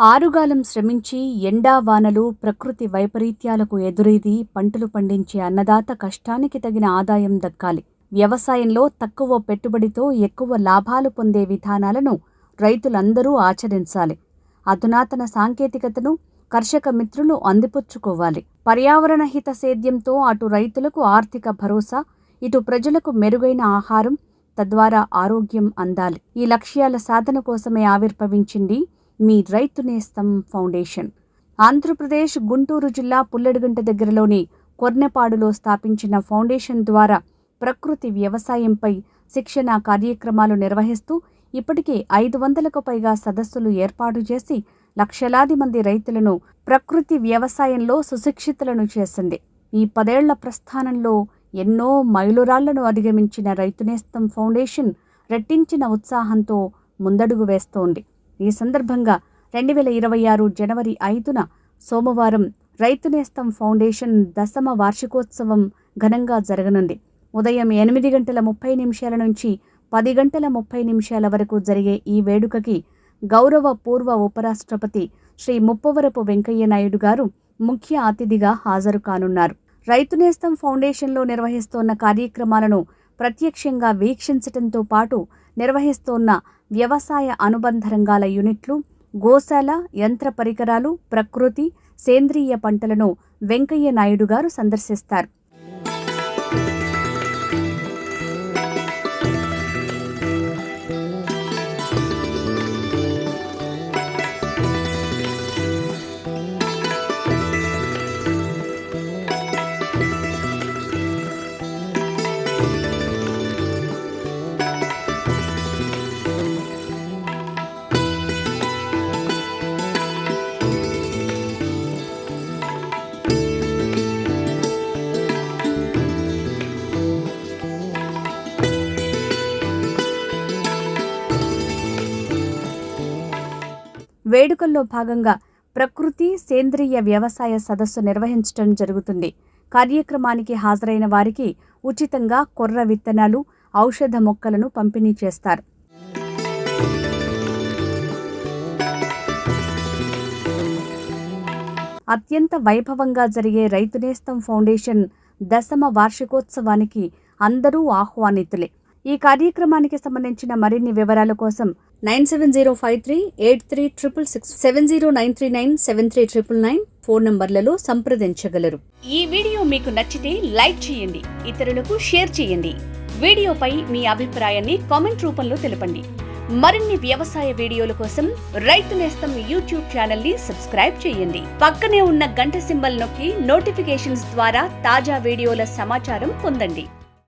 ఆరుగాలం శ్రమించి ఎండా వానలు ప్రకృతి వైపరీత్యాలకు ఎదురీది పంటలు పండించే అన్నదాత కష్టానికి తగిన ఆదాయం దక్కాలి. వ్యవసాయంలో తక్కువ పెట్టుబడితో ఎక్కువ లాభాలు పొందే విధానాలను రైతులందరూ ఆచరించాలి. అధునాతన సాంకేతికతను కర్షక మిత్రులు అందిపుచ్చుకోవాలి. పర్యావరణ హిత సేద్యంతో అటు రైతులకు ఆర్థిక భరోసా ఇటు ప్రజలకు మెరుగైన ఆహారం తద్వారా ఆరోగ్యం అందాలి. ఈ లక్ష్యాల సాధన కోసమే ఆవిర్భవించింది మీ రైతు నేస్తం ఫౌండేషన్. ఆంధ్రప్రదేశ్ గుంటూరు జిల్లా పుల్లడిగంట దగ్గరలోని కొర్నెపాడులో స్థాపించిన ఫౌండేషన్ ద్వారా ప్రకృతి వ్యవసాయంపై శిక్షణ కార్యక్రమాలు నిర్వహిస్తూ ఇప్పటికే ఐదు వందలకు పైగా సదస్సులు ఏర్పాటు చేసి లక్షలాది మంది రైతులను ప్రకృతి వ్యవసాయంలో సుశిక్షితులను చేసింది. ఈ పదేళ్ళ ప్రస్థానంలో ఎన్నో మైలురాళ్ళను అధిగమించిన రైతునేస్తం ఫౌండేషన్ రెట్టించిన ఉత్సాహంతో ముందడుగు వేస్తోంది. ఈ సందర్భంగా రెండు వేల ఇరవై ఆరు జనవరి ఐదున సోమవారం రైతునేస్తం ఫౌండేషన్ దశమ వార్షికోత్సవం ఘనంగా జరగనుంది. ఉదయం ఎనిమిది గంటల ముప్పై నిమిషాల నుంచి పది గంటల ముప్పై నిమిషాల వరకు జరిగే ఈ వేడుకకి గౌరవ పూర్వ ఉపరాష్ట్రపతి శ్రీ ముప్పవరపు వెంకయ్య నాయుడు గారు ముఖ్య అతిథిగా హాజరు కానున్నారు. రైతునేస్తం ఫౌండేషన్లో నిర్వహిస్తోన్న కార్యక్రమాలను ప్రత్యక్షంగా వీక్షించటంతో పాటు నిర్వహిస్తోన్న వ్యవసాయ అనుబంధ రంగాల యూనిట్లు గోశాల యంత్ర పరికరాలు ప్రకృతి సేంద్రియ పంటలను వెంకయ్య నాయుడు గారు సందర్శిస్తారు. వేడుకల్లో భాగంగా ప్రకృతి సేంద్రియ వ్యవసాయ సదస్సు నిర్వహించడం జరుగుతుంది. కార్యక్రమానికి హాజరైన వారికి ఉచితంగా కొర్ర విత్తనాలు ఔషధ మొక్కలను పంపిణీ చేస్తారు. అత్యంత వైభవంగా జరిగే రైతునేస్తం ఫౌండేషన్ దశమ వార్షికోత్సవానికి అందరూ ఆహ్వానితులే. ఈ కార్యక్రమానికి సంబంధించిన మరిన్ని వివరాల కోసం nine seven zero five three eight three triple six seven zero nine three nine seven three triple nine phone నంబర్లలో సంప్రదించగలరు. ఈ వీడియో మీకు నచ్చితే లైక్ చేయండి ఇతరులకు షేర్ చేయండి. వీడియోపై మీ అభిప్రాయాన్ని కామెంట్ రూపంలో తెలపండి. మరిన్ని వ్యవసాయ వీడియోల కోసం రైతు నేస్తం యూట్యూబ్ ఛానల్ని సబ్స్క్రైబ్ చేయండి. పక్కనే ఉన్న గంట సింబల్ నొక్కి నోటిఫికేషన్స్ ద్వారా తాజా వీడియోల సమాచారం పొందండి.